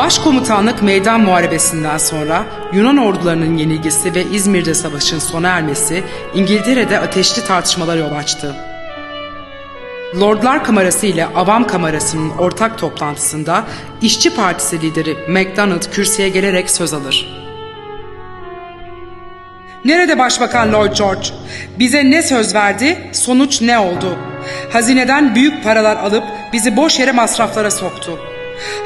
Başkomutanlık meydan muharebesinden sonra Yunan ordularının yenilgisi ve İzmir'de savaşın sona ermesi İngiltere'de ateşli tartışmalar yol açtı. Lordlar Kamerası ile Avam Kamerası'nın ortak toplantısında İşçi Partisi lideri MacDonald kürsüye gelerek söz alır. Nerede Başbakan Lloyd George? Bize ne söz verdi, sonuç ne oldu? Hazineden büyük paralar alıp bizi boş yere masraflara soktu.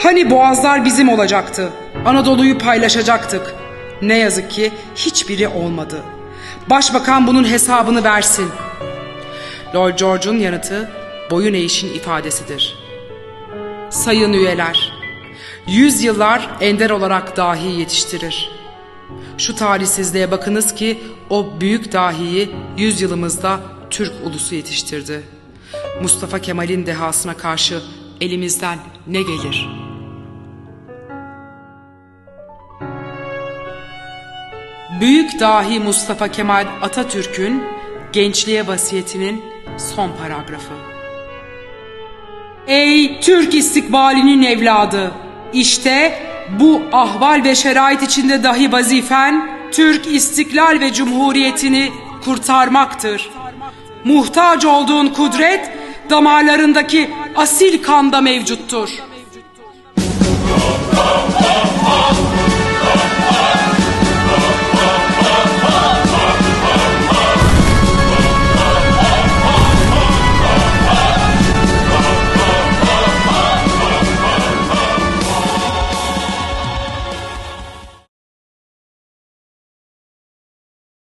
Hani boğazlar bizim olacaktı, Anadolu'yu paylaşacaktık. Ne yazık ki hiçbiri olmadı. Başbakan bunun hesabını versin. Lord George'un yanıtı boyun eğişin ifadesidir. Sayın üyeler, yüzyıllar ender olarak dahi yetiştirir. Şu talihsizliğe bakınız ki o büyük dahiyi yüzyılımızda Türk ulusu yetiştirdi. Mustafa Kemal'in dehasına karşı elimizden ne gelir? Büyük dahi Mustafa Kemal Atatürk'ün gençliğe vasiyetinin son paragrafı. Ey Türk istikbalinin evladı! İşte bu ahval ve şerait içinde dahi vazifen Türk istiklal ve cumhuriyetini kurtarmaktır. Muhtaç olduğun kudret damarlarındaki asil kanda mevcuttur.